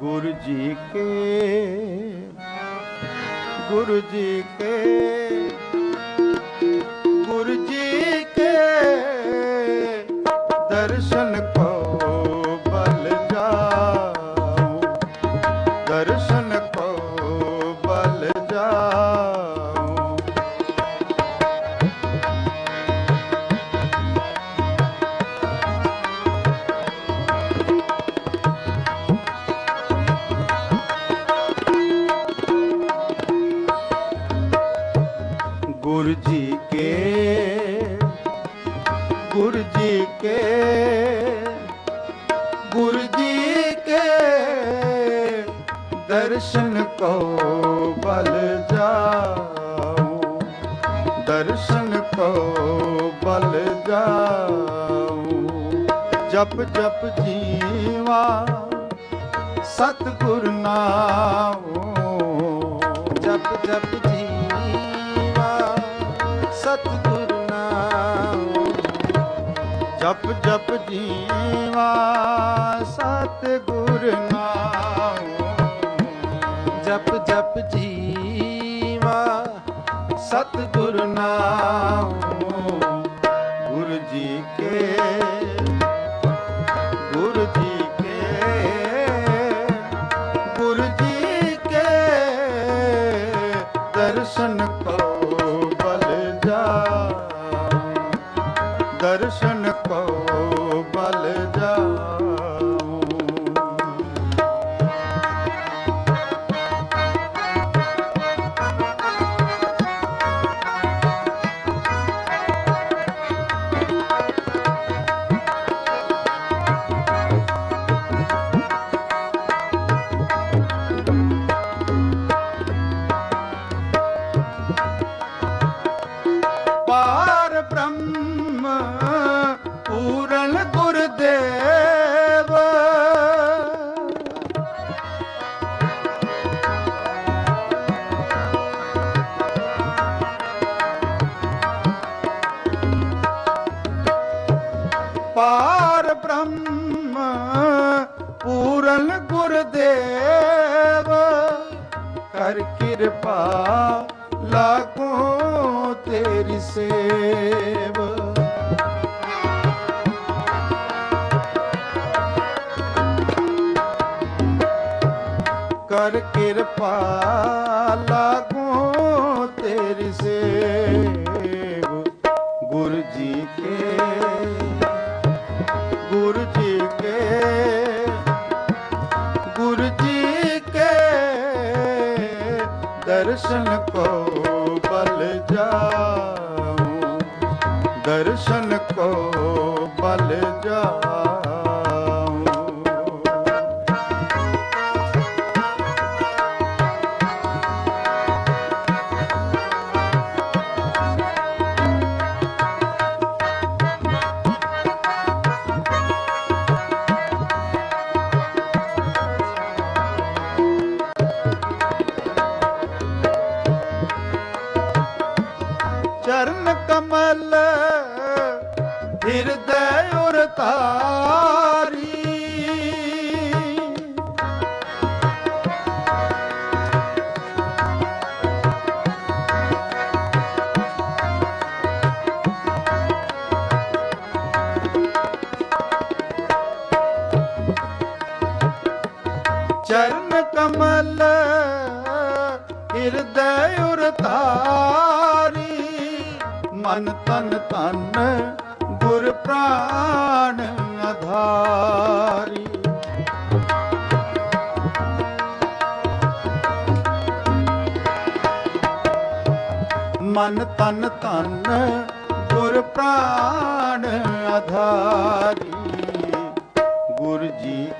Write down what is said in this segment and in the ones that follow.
ਗੁਰੂ ਜੀ ਕੇ ਗੁਰੂ ਜੀ ਕੇ। ਦਰਸ਼ਨ ਕੋ ਬਲ ਜਾਉ। ਦਰਸ਼ਨ ਕੋ ਬਲ ਜਾਉ। ਜਪ ਜਪ ਜੀਵਾ, ਸਤਿਗੁਰ ਨਾਮ ਜਪ ਜਪ ਜੀਵਾ, ਸਤਿਗੁਰ ਨਾਮ ਜਪ ਜਪ ਜੀਵਾ, ਸਤਿਗੁਰ ਨਾਮ ਜਪ ਜਪ ਜੀਵਾ ਸਤਿਗੁਰ ਨਾਮੋ ਗੁਰੂ ਜੀ ਕੇ ਪੂਰਨ ਗੁਰਦੇਵ ਕਰ ਕਿਰਪਾ ਲਾਗੋ ਤੇਰੀ ਸੇਵ। ਕਰ ਕਿਰਪਾ ਦਰਸ਼ਨ ਕੋ ਬਲ ਜਾਓ ਦਰਸ਼ਨ ਕੋ ਬਲ ਜਾਓ ਮਨ ਤਨ ਤਨ ਗੁਰ ਪ੍ਰਾਣ ਆਧਾਰੀ। ਮਨ ਤਨ ਤਨ ਗੁਰ ਪ੍ਰਾਣ ਆਧਾਰੀ। ਗੁਰ ਜੀ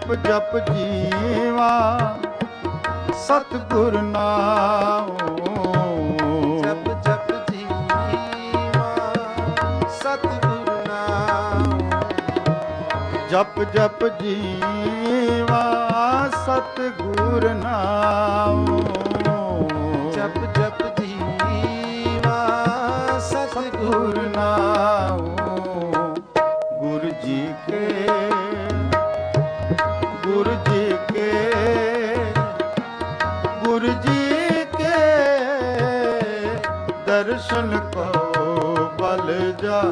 ਜਪ ਜਪ ਜੀਵਾ ਸਤਿਗੁਰ ਨਾਮ ਜਪ ਜਪ ਜੀਵਾ ਸਤਿਗੁਰ ਨਾਮ ਜਪ ਜਪ ਜੀਵਾ ਸਤਿਗੁਰ ਨਾਮ ਜਪ ਜਪ ਜੀਵਾ ਸਤਿਗੁਰ ਨਾਮ ਜੀ ਕੇ ਗੁਰੂ ਜੀ ਕੇ ਦਰਸ਼ਨ ਕੋ ਬਲ ਜਾ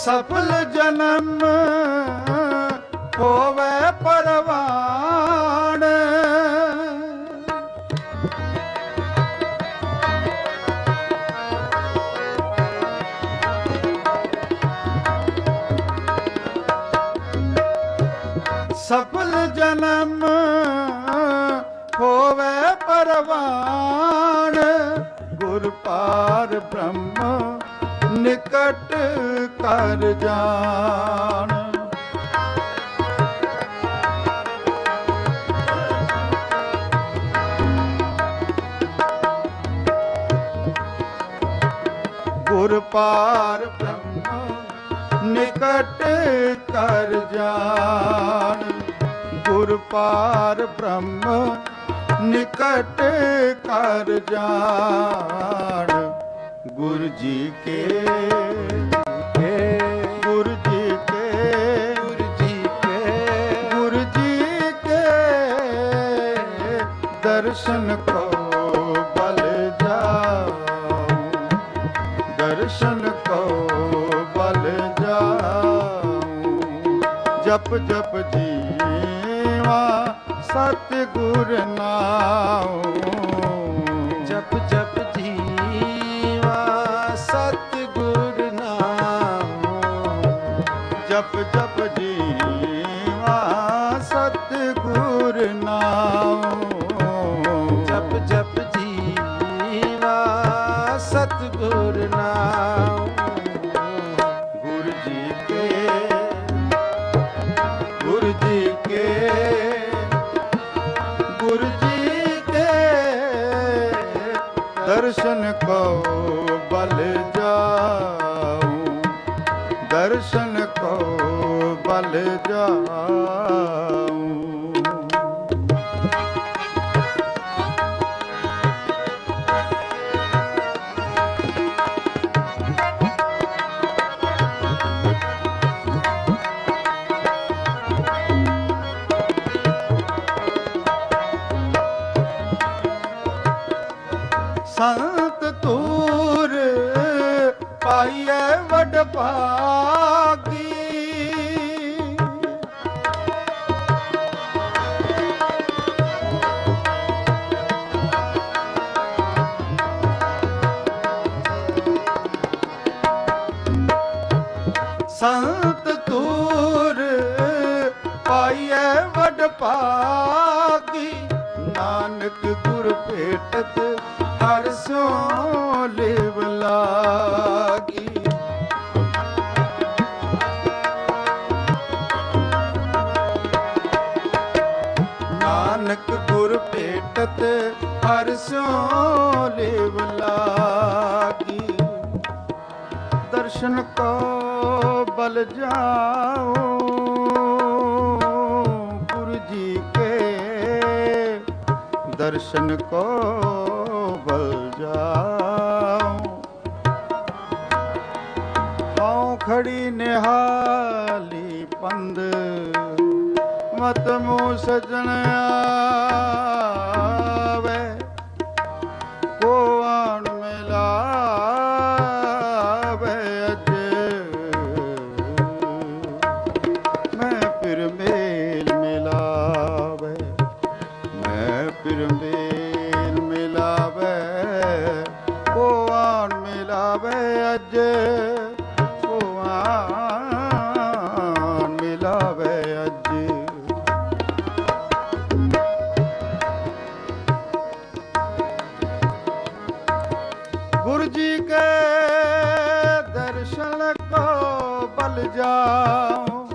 ਸਫਲ ਜਨਮ ਹੋਵੇ ਪਰਵਾਣ। ਸਫਲ ਜਨਮ ਹੋਵੇ ਪਰਵਾਣ। ਗੁਰ ਪਾਰ ਬ੍ਰਹਮ ਨਿਕਟ ਕਰ ਜਾਣ। ਗੁਰ ਪਾਰ ਬ੍ਰਹਮ ਨਿਕਟ ਕਰ ਜਾਣ। ਗੁਰ ਪਾਰ ਬ੍ਰਹਮ ਨਿਕਟ ਕਰ ਜਾਣ। ਗੁਰ ਜੀ ਕੇ। ਗੁਰ ਜੀ ਕੇ। ਗੁਰ ਜੀ ਕੇ। ਗੁਰ ਜੀ ਕੇ। ਦਰਸ਼ਨ ਕੋ ਬਲ ਜਾਉ ਦਰਸ਼ਨ ਕੋ ਬਲ ਜਾਉ ਜਪ ਜਪ ਜੀਵਾ ਸਤਿਗੁਰ ਨਾਮ ਜਪ ਜਪ ਗੁਰ ਜੀ ਕੇ ਦਰਸ਼ਨ ਕੋ ਬਲ ਜਾਓ, ਗੁਰੂ ਜੀ ਕੇ ਦਰਸ਼ਨ ਕੋ ਬਲ ਜਾਓ। ਪਾਉ ਖੜੀ ਨਿਹਾਲੀ ਪੰਦ ਮਤ ਮੂ ਸਜਣ ਜਾਉ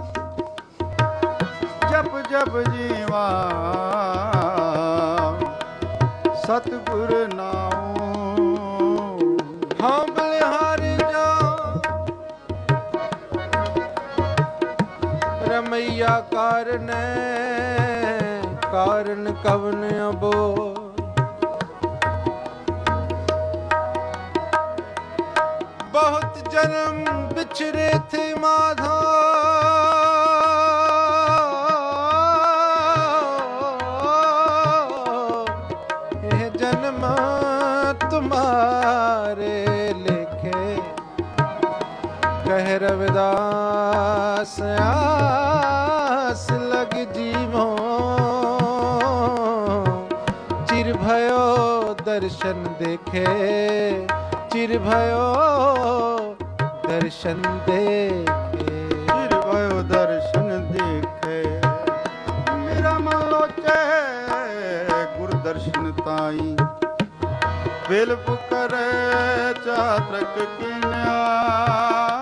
ਜਪ ਜਪ ਜੀਵਾ। ਸਤਿਗੁਰ ਨਾਉ। ਹਮ ਬਲਿਹਾਰ ਜਾ ਰਮਈਆ ਕਾਰਨ ਕਾਰਨ ਕਵਨ ਅਬੋ ਬਹੁਤ ਜਨਮ ਵਿਛਰੇ ਮਾਧੋ ਇਹ ਜਨਮ ਤੁਮਾਰੇ ਲਿਖੇ ਕਹਿ ਰਵਿਦਾਸ ਆਸ ਲਗ ਜੀਵੋ ਚਿਰ ਭਇਓ ਦਰਸ਼ਨ ਦੇਖੇ ਚਿਰ ਭਇਓ ਦਰਸ਼ਨ ਦੇਖੇ। ਫਿਰ ਦਰਸ਼ਨ ਦੇਖੇ। ਮੇਰਾ ਤਾਈ। ਬਿਲ ਪੁਕਰੇ ਚਾਤਰਕ ਕਿਨਿਆ।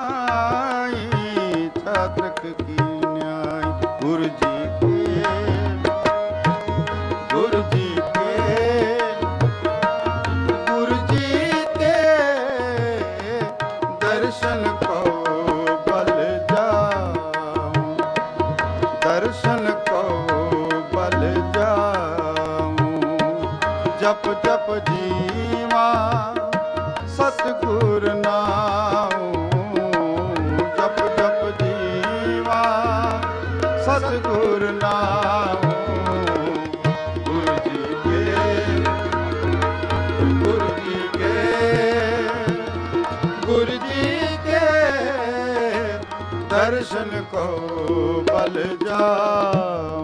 ਦਰਸ਼ਨ ਕੋ ਬਲ ਜਾ